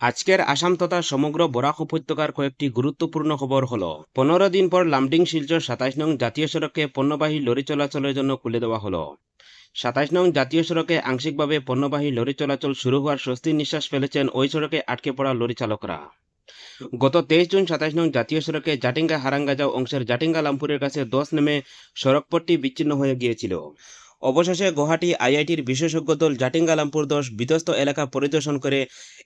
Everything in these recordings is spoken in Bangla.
আজকের আসাম তথা সমগ্র বরাক উপত্যকার কয়েকটি গুরুত্বপূর্ণ খবর হলো। পনেরো দিন পর লামডিং শিলচর সাতাইশ নং জাতীয় সড়কে পণ্যবাহী লরি চলাচলের জন্য খুলে দেওয়া হলো। সাতাইশ নং জাতীয় সড়কে আংশিকভাবে পণ্যবাহী লরি চলাচল শুরু হওয়ার স্বস্তির নিঃশ্বাস ফেলেছেন ওই সড়কে আটকে পড়া লরি চালকরা। গত তেইশ জুন সাতাইশ নং জাতীয় সড়কে জাটিঙ্গা হারাঙ্গাজাও অংশের জাটিঙ্গা লামপুরের কাছে দশ নেমে সড়কপথটি বিচ্ছিন্ন হয়ে গিয়েছিল। অবশেষে গুয়াহাটি আইআইটির বিশেষজ্ঞ দল জাটিঙ্গা লামপুর দশ বিধ্বস্ত এলাকা পরিদর্শন করে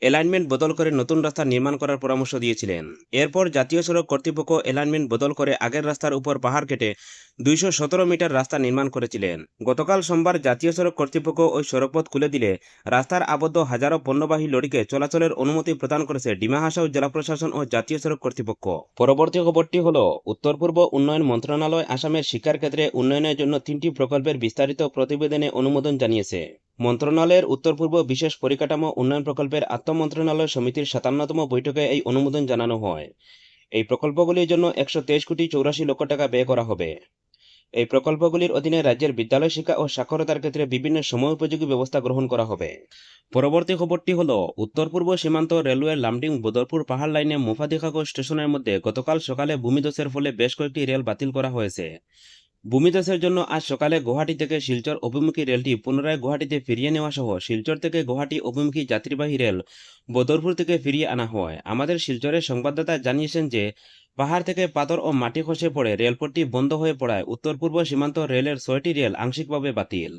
অ্যালাইনমেন্ট বদল করে নতুন রাস্তা নির্মাণ করার পরামর্শ দিয়েছিলেন। এরপর জাতীয় সড়ক কর্তৃপক্ষ অ্যালাইনমেন্ট বদল করে আগের রাস্তার উপর পাহাড় কেটে দুইশো সতেরো মিটার রাস্তা নির্মাণ করেছিলেন। গতকাল সোমবার জাতীয় সড়ক কর্তৃপক্ষ ওই সড়কপথ খুলে দিলে রাস্তার আবদ্ধ হাজারো পণ্যবাহী লরিকে চলাচলের অনুমতি প্রদান করেছে ডিমা হাসাও জেলা প্রশাসন ও জাতীয় সড়ক কর্তৃপক্ষ। পরবর্তী খবরটি হল উত্তর পূর্ব উন্নয়ন মন্ত্রণালয় আসামের শিক্ষার ক্ষেত্রে উন্নয়নের জন্য তিনটি প্রকল্পের বিস্তারিত প্রতিবেদনে অনুমোদন জানিয়েছে। মন্ত্রণালয়ের উত্তর পূর্ব বিশেষ পরিকাঠামো উন্নয়ন প্রকল্পের আত্মমন্ত্রণালয় সমিতির সাতান্নতম বৈঠকে এই অনুমোদন জানানো হয়। এই প্রকল্পগুলির জন্য একশো তেইশ কোটি চৌরাশি লক্ষ টাকা ব্যয় করা হবে। এই প্রকল্পগুলির অধীনে রাজ্যের বিদ্যালয় শিক্ষা ও সাক্ষরতার ক্ষেত্রে বিভিন্ন সময় উপযোগী ব্যবস্থা গ্রহণ করা হবে। পরবর্তী খবরটি হল উত্তর পূর্ব সীমান্ত রেলওয়ের লামডিং বদরপুর পাহাড় লাইনে মুফাদিখাগো স্টেশনের মধ্যে গতকাল সকালে ভূমিধসের ফলে বেশ কয়েকটি রেল বাতিল করা হয়েছে। ভূমিধসের জন্য আজ সকালে গুয়াহাটি থেকে শিলচর অভিমুখী রেলটি পুনরায় গুয়াহাটিতে ফিরিয়ে নেওয়া সহ শিলচর থেকে গুয়াহাটি অভিমুখী যাত্রীবাহী রেল বদরপুর থেকে ফিরিয়ে আনা হয়। আমাদের শিলচরের সংবাদদাতা জানিয়েছেন যে, পাহাড় থেকে পাথর ও মাটি খসে পড়ে রেলপথটি বন্ধ হয়ে পড়ায় উত্তর পূর্ব সীমান্ত রেলের ছয়টি রেল আংশিকভাবে বাতিল।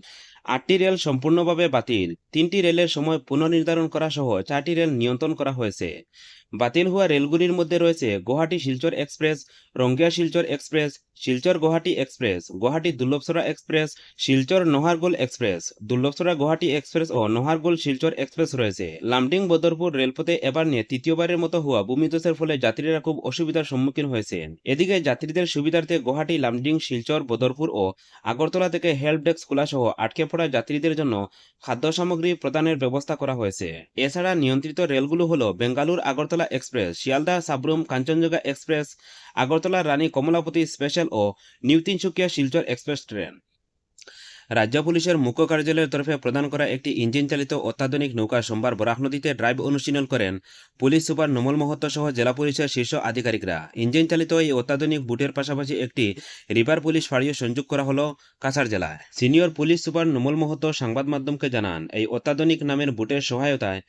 আটটি রেল সম্পূর্ণভাবে বাতিল। তিনটি রেলের সময় পুনর্নির্ধারণ করা সহ চারটি রেল নিয়ন্ত্রণ করা হয়েছে। বাতিল হওয়া রেলগুলির মধ্যে রয়েছে Guwahati Silchar express, Rangia Silchar express, Silchar Guwahati express, Guwahati Dullavcherra express, Silchar Naharlagun express, Dullavcherra Guwahati express ও নোহারগোল শিলচর এক্সপ্রেস রয়েছে। লামডিং বদরপুর রেলপথে এবার নিয়ে তৃতীয়বারের মতো হওয়া ভূমিধসের ফলে যাত্রীরা খুব অসুবিধার সম্মুখীন হয়েছেন। এদিকে যাত্রীদের সুবিধার্থে গুয়াহাটি, লামডিং, শিলচর, বদরপুর ও আগরতলা থেকে হেল্প ডেস্ক খোলা সহ আটকে পড়া যাত্রীদের জন্য খাদ্য সামগ্রী প্রদানের ব্যবস্থা করা হয়েছে। এছাড়া নিয়ন্ত্রিত রেলগুলো হলো Bengaluru Agartala express, Sealdah Sabroom Kanchenjunga express, Agartala Rani Kamlapati special ও new Tinsukia Silchar express train. রাজ্য পুলিশের মুখ্য কার্যালয়ের তরফে প্রদান করা একটি ইঞ্জিন চালিত অত্যাধুনিক নৌকা সোমবার বরাক নদীতে ড্রাইভ অনুশীলন করেন পুলিশ সুপার নমল মহত্ত সহ জেলা পুলিশের শীর্ষ আধিকারিকরা। ইঞ্জিন চালিত এই অত্যাধুনিক বুটের পাশাপাশি একটি রিভার পুলিশ ফাঁড়িও সংযোগ করা হল কাছাড় জেলায়। Senior police super Numal Mahatta সংবাদ মাধ্যমকে জানান, এই অত্যাধুনিক নামের বুটের সহায়তায়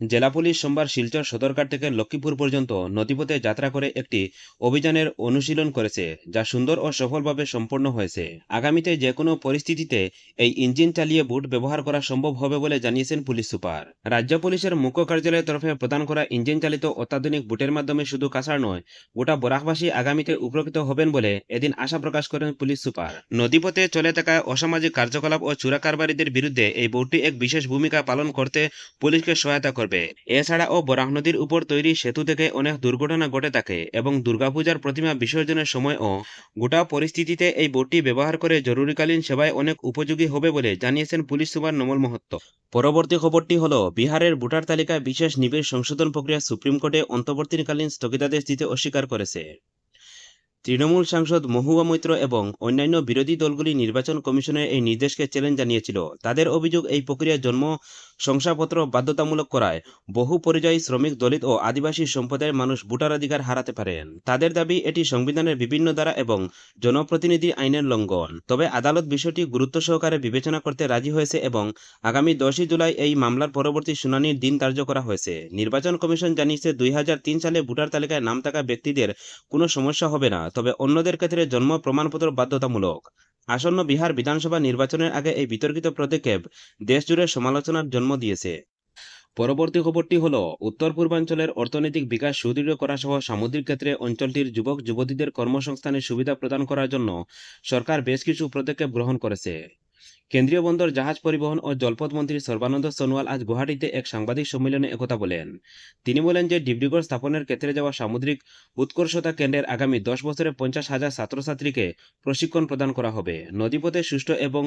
জেলা পুলিশ সোমবার শিলচর সদরঘাট থেকে লক্ষ্মীপুর পর্যন্ত নদীপথে যাত্রা করে একটি অভিযানের অনুশীলন করেছে, যা সুন্দর ও সফলভাবে সম্পন্ন হয়েছে। আগামীতে যে কোনো পরিস্থিতিতে এই ইঞ্জিন চালিয়ে বুট ব্যবহার করা সম্ভব হবে বলে জানিয়েছেন পুলিশ সুপার। রাজ্য পুলিশের মুখ্য কার্যালয়ের তরফে প্রদান করা ইঞ্জিন চালিত অত্যাধুনিক বুটের মাধ্যমে শুধু কাছাড় নয়, গোটা বরাকবাসী আগামীতে উপকৃত হবেন বলে এদিন আশা প্রকাশ করেন পুলিশ সুপার। নদীপথে চলে থাকা অসামাজিক কার্যকলাপ ও চোরা কারবারিদের বিরুদ্ধে এই বোটটি এক বিশেষ ভূমিকা পালন করতে পুলিশকে সহায়তা করবে। এছাড়াও বরাক নদীর উপর তৈরি সেতু থেকে অনেক দুর্ঘটনা ঘটে থাকে এবং দুর্গাপূজার প্রতিমা বিসর্জনের সময়ও গোটা পরিস্থিতিতে এই বোটটি ব্যবহার করে জরুরিকালীন সেবায় অনেক উপযোগী হবে বলে জানিয়েছেন পুলিশ সুপার নমল মহত্ত। পরবর্তী খবরটি হল, বিহারের ভোটার তালিকায় বিশেষ নিবিড় সংশোধন প্রক্রিয়া সুপ্রিম কোর্টে অন্তর্বর্তীকালীন স্থগিতাদেশ দিতে অস্বীকার করেছে। তৃণমূল সাংসদ মহুয়া মৈত্র এবং অন্যান্য বিরোধী দলগুলি নির্বাচন কমিশনের এই নির্দেশকে চ্যালেঞ্জ জানিয়েছিল। তাদের অভিযোগ, এই প্রক্রিয়া জন্ম শংসাপত্র বাধ্যতামূলক করায় বহু পরিযায়ী শ্রমিক, দলিত ও আদিবাসী সম্প্রদায়ের মানুষ ভোটাধিকার হারাতে পারেন। তাদের দাবি, এটি সংবিধানের বিভিন্ন ধারা এবং জনপ্রতিনিধি আইনের লঙ্ঘন। তবে আদালত বিষয়টি গুরুত্ব সহকারে বিবেচনা করতে রাজি হয়েছে এবং আগামী দশই জুলাই এই মামলার পরবর্তী শুনানির দিন ধার্য করা হয়েছে। নির্বাচন কমিশন জানিয়েছে, দুই হাজার তিন সালে ভোটার তালিকায় নাম থাকা ব্যক্তিদের কোনো সমস্যা হবে না, তবে অন্যদের ক্ষেত্রে জন্ম প্রমাণপত্র বাধ্যতামূলক। আসন্ন বিহার বিধানসভা নির্বাচনের আগে এই বিতর্কিত পদক্ষেপ দেশজুড়ে সমালোচনার জন্ম দিয়েছে। পরবর্তী খবরটি হল উত্তর পূর্বাঞ্চলের অর্থনৈতিক বিকাশ সুদৃঢ় করা সহ সামুদ্রিক ক্ষেত্রে অঞ্চলটির যুবক যুবতীদের কর্মসংস্থানের সুবিধা প্রদান করার জন্য সরকার বেশ কিছু পদক্ষেপ গ্রহণ করেছে। কেন্দ্রীয় বন্দর, জাহাজ পরিবহন ও জলপথ মন্ত্রী সর্বানন্দ সোনোয়াল আজ গুয়াহাটিতে এক সাংবাদিক সম্মেলনে একথা বলেন। তিনি বলেন যে ডিব্রুগড় স্থাপনের ক্ষেত্রে যাওয়া সামুদ্রিক উৎকর্ষতা কেন্দ্রের আগামী দশ বছরে পঞ্চাশ হাজার ছাত্রছাত্রীকে প্রশিক্ষণ প্রদান করা হবে। নদীপথে সুষ্ঠু এবং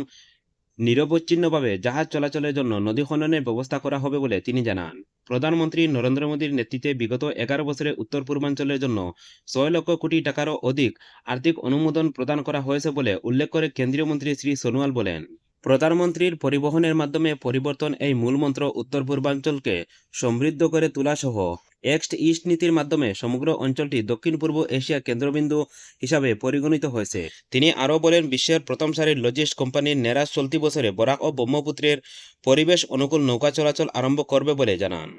নিরবচ্ছিন্নভাবে জাহাজ চলাচলের জন্য নদী খননের ব্যবস্থা করা হবে বলে তিনি জানান। প্রধানমন্ত্রী নরেন্দ্র মোদীর নেতৃত্বে বিগত এগারো বছরে উত্তর পূর্বাঞ্চলের জন্য ছয় লক্ষ কোটি টাকারও অধিক আর্থিক অনুমোদন প্রদান করা হয়েছে বলে উল্লেখ করে কেন্দ্রীয় মন্ত্রী শ্রী সোনোয়াল বলেন। প্রধানমন্ত্রীর পরিবহনের মাধ্যমে পরিবর্তন এই মূলমন্ত্র উত্তর পূর্বাঞ্চলকে সমৃদ্ধ করে তোলাসহ এক্সট ইস্ট নীতির মাধ্যমে সমগ্র অঞ্চলটি দক্ষিণ পূর্ব এশিয়া কেন্দ্রবিন্দু হিসাবে পরিগণিত হয়েছে। তিনি আরও বলেন, বিশ্বের প্রথম সারির লজিস্ট কোম্পানির নেরাজ চলতি বছরে বরাক ও ব্রহ্মপুত্রের পরিবেশ অনুকূল নৌকা চলাচল আরম্ভ করবে বলে জানান।